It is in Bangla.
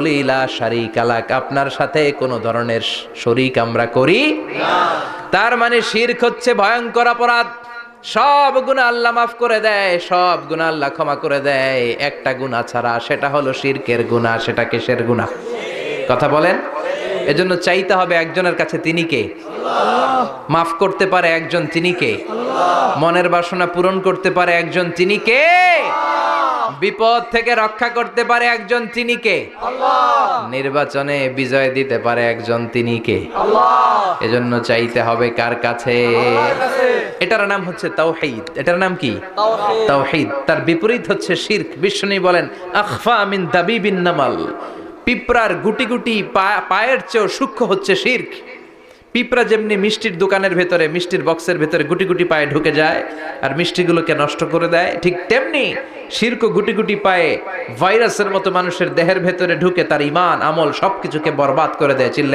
লীলা শারিক আলাক আপনার সাথে কোনো ধরনের শরিক আমরা করি তার মানে শিরক হচ্ছে ভয়ঙ্কর অপরাধ। সব গুণা আল্লাহ মাফ করে দেয় সব গুণা আল্লাহ ক্ষমা করে দেয়। একটা গুণা ছাড়া সেটা হলো শিরকের গুণা সেটা কিসের গুণা কথা বলেন? এজন্য চাইতে হবে একজনের কাছে তিনি কে? মাফ করতে পারে একজন তিনি কে? মনের বাসনা পূরণ করতে পারে একজন তিনি কে? বিপদ থেকে রক্ষা করতে পারে একজন তিনি কে নির্বাচনে বিজয় দিতে পারে একজন তিনি কে এজন্য চাইতে হবে কার কাছে? এটার নাম হচ্ছে তাওহীদ। এটার নাম কি? তাওহীদ। তার বিপরীত হচ্ছে শিরক। বিষ্ণু বলেন আখফা মিন দাবিবিন নামাল। পিঁপড়ার গুটি গুটি পায়ের চেয়েও সূক্ষ্ম হচ্ছে শিরক। পিঁপড়া যেমনি মিষ্টির দোকানের ভেতরে, মিষ্টির বক্সের ভেতরে গুটি গুটি পায়ে ঢুকে যায় আর মিষ্টিগুলোকে নষ্ট করে দেয়, ঠিক তেমনি শির্ক গুটি গুটি পায়ে ভাইরাসের মতো মানুষের দেহের ভেতরে ঢুকে তার ইমান, আমল সবকিছুকে বরবাদ করে দেয় চিল্লা